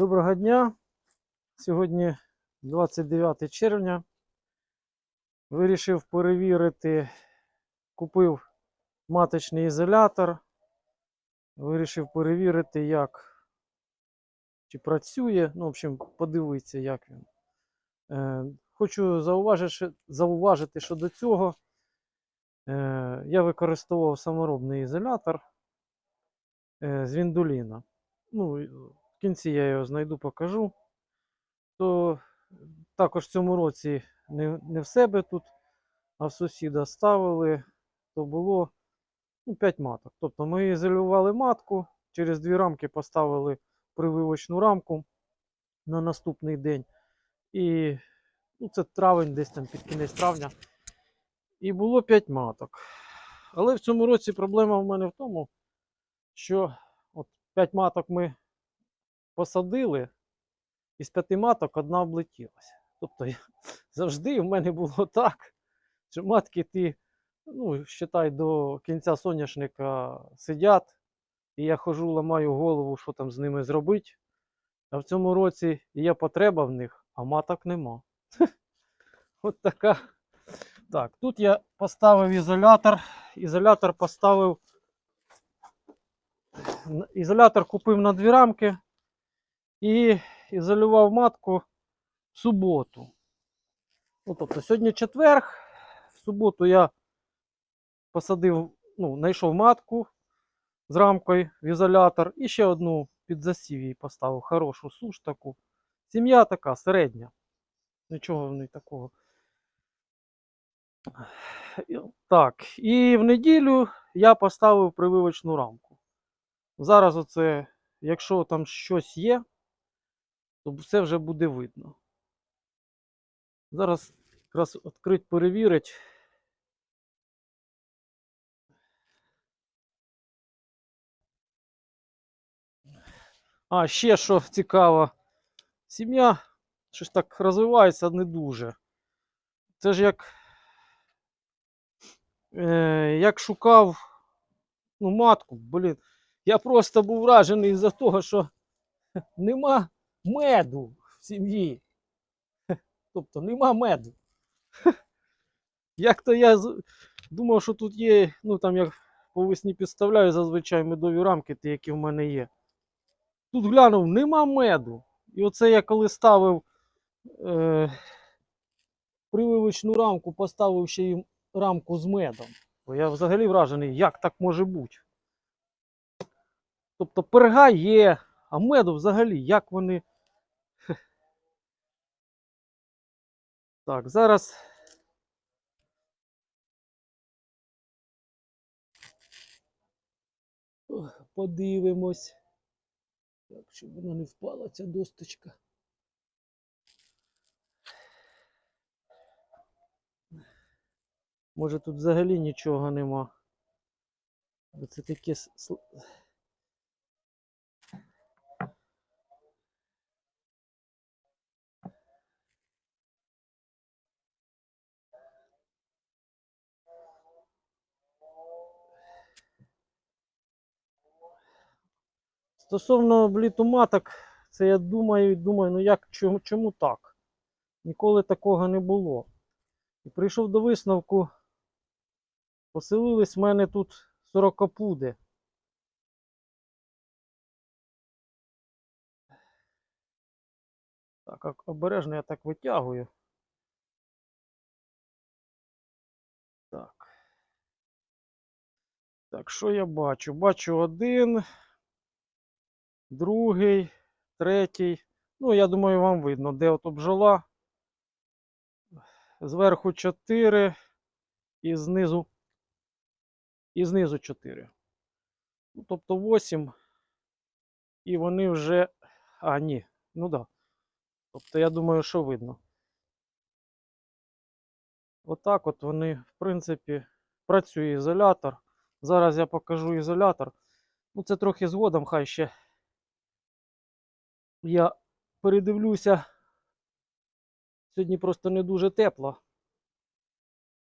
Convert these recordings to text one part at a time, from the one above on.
Доброго дня. Сьогодні 29 червня. Вирішив перевірити, купив маточний ізолятор. Вирішив перевірити, як чи працює. Ну, в общем, подивитися, як він. Е, хочу зауважити, зауважити, що до цього е, я використовував саморобний ізолятор е, з Віндуліна. Ну, в кінці я його знайду, покажу. То також в цьому році не, не в себе тут, а в сусіда ставили, то було ну, 5 маток. Тобто ми ізолювали матку, через дві рамки поставили прививочну рамку на наступний день. І ну, це травень, десь там під кінець травня. І було 5 маток. Але в цьому році проблема в мене в тому, що от 5 маток ми посадили, із п'яти маток одна облетілася. Тобто я, завжди в мене було так, що матки ті, ну, считай, до кінця соняшника сидять, і я хожу, ламаю голову, що там з ними зробити. А в цьому році є потреба в них, а маток нема. От така. Так, тут я поставив ізолятор. Ізолятор поставив. Ізолятор купив на дві рамки і ізолював матку в суботу. Ну, тобто сьогодні четверг. В суботу я посадив, ну, знайшов матку з рамкою в ізолятор і ще одну під засів її поставив. Хорошу суш таку. Сім'я така середня. Нічого в неї такого. Так, і в неділю я поставив прививочну рамку. Зараз оце, якщо там щось є, то все вже буде видно. Зараз якраз відкрить перевірить. А, ще що цікаво, сім'я щось так розвивається не дуже. Це ж як, е, як шукав ну, матку, блін. Я просто був вражений із-за того, що нема меду в сім'ї. Тобто нема меду. Як то я думав, що тут є, ну там як по весні підставляю зазвичай медові рамки, ті, які в мене є. Тут глянув, нема меду. І оце я коли ставив е, прививочну рамку, поставив ще й рамку з медом. Бо я взагалі вражений, як так може бути. Тобто перга є, а меду взагалі, як вони. Так, зараз. Подивимось. Так, щоб вона не впала, ця досточка. Може тут взагалі нічого нема. Це таке. Стосовно обліту маток, це я думаю і думаю, ну як чому, чому так? Ніколи такого не було. І прийшов до висновку, поселились в мене тут сорокопуди. Так, ак- обережно я так витягую. Так. Так, що я бачу? Бачу один, другий, третій. Ну, я думаю, вам видно, де от бджола. Зверху 4 і знизу, і знизу 4. Ну, тобто 8. І вони вже. А, ні. Ну. Да. Тобто, я думаю, що видно. Отак от вони, в принципі, працює ізолятор. Зараз я покажу ізолятор. Ну, це трохи згодом, хай ще я передивлюся. Сьогодні просто не дуже тепло.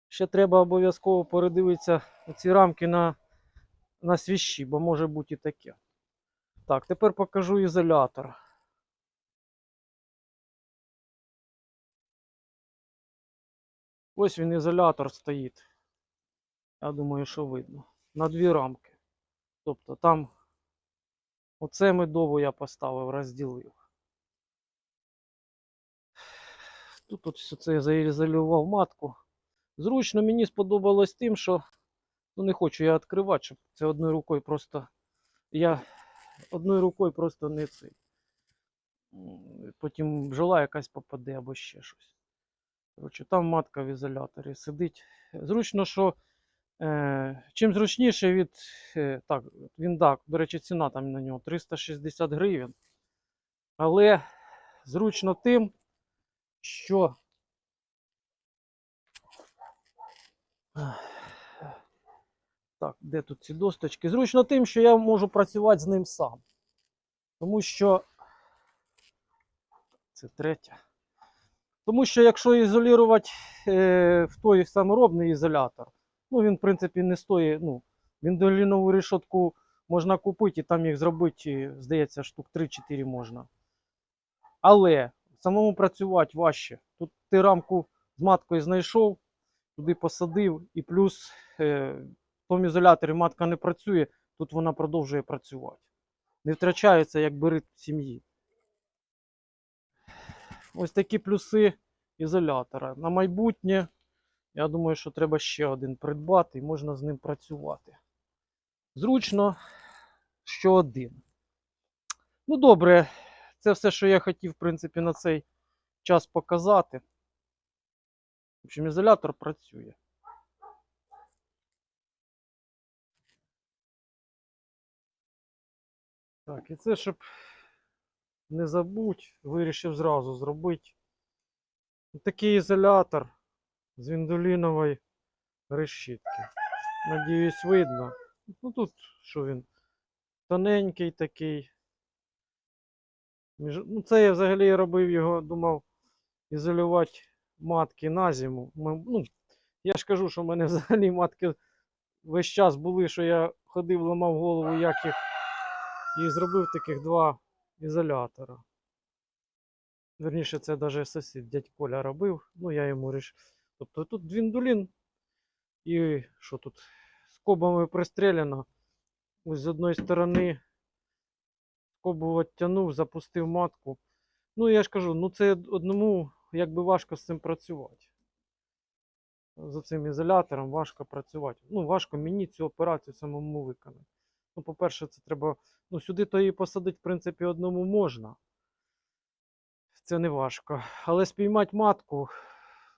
Ще треба обов'язково передивитися ці рамки на на свіщі, бо може бути і таке. Так, тепер покажу ізолятор. Ось він ізолятор стоїть. Я думаю, що видно. На дві рамки. Тобто там оце медову я поставив, розділив. Тут от все це я заізолював матку. Зручно мені сподобалось тим, що ну не хочу я відкривати, щоб це одною рукою просто. Я одною рукою просто не цей. Потім бджола якась попаде або ще щось. Коротше, там матка в ізоляторі сидить. Зручно, що чим зручніше від. Е, так, він так, до речі, ціна там на нього 360 гривень. Але зручно тим, що. Так, де тут ці досточки? Зручно тим, що я можу працювати з ним сам. Тому що. Це третя. Тому що якщо ізолювати е, в той саморобний ізолятор, ну він, в принципі, не стоїть. Ну, віндолінову решетку можна купити і там їх зробити, здається, штук 3-4 можна. Але самому працювати важче. Тут ти рамку з маткою знайшов, туди посадив, і плюс е, в тому ізоляторі матка не працює, тут вона продовжує працювати. Не втрачається як бери сім'ї. Ось такі плюси ізолятора. На майбутнє, я думаю, що треба ще один придбати і можна з ним працювати. Зручно, що один. Ну, добре, це все, що я хотів, в принципі, на цей час показати. В общем, ізолятор працює. Так, і це, щоб не забудь, вирішив зразу зробити. Такий ізолятор з віндолінової решітки. Надіюсь, видно. Ну тут що він? Тоненький такий. Ну, це я взагалі робив його, думав, ізолювати матки на зиму. Ну, я ж кажу, що в мене взагалі матки весь час були, що я ходив, ламав голову, як їх. І зробив таких два ізолятора. Верніше, це навіть сусід дядь Коля робив. Ну, я йому рішив. Тобто тут двіндулін і що тут? Скобами пристріляно. Ось з одної сторони скобу оттягнув, запустив матку. Ну, я ж кажу, ну це одному якби важко з цим працювати. За цим ізолятором важко працювати. Ну, важко мені цю операцію самому виконати. Ну, по-перше, це треба. Ну, сюди то її посадити, в принципі, одному можна. Це не важко. Але спіймати матку,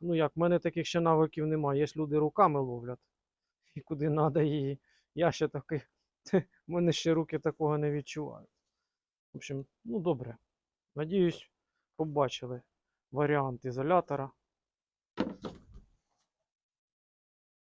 ну як, в мене таких ще навиків немає. Є люди руками ловлять. І куди треба її. Я ще такий. В мене ще руки такого не відчувають. В общем, ну добре. Надіюсь, побачили варіант ізолятора.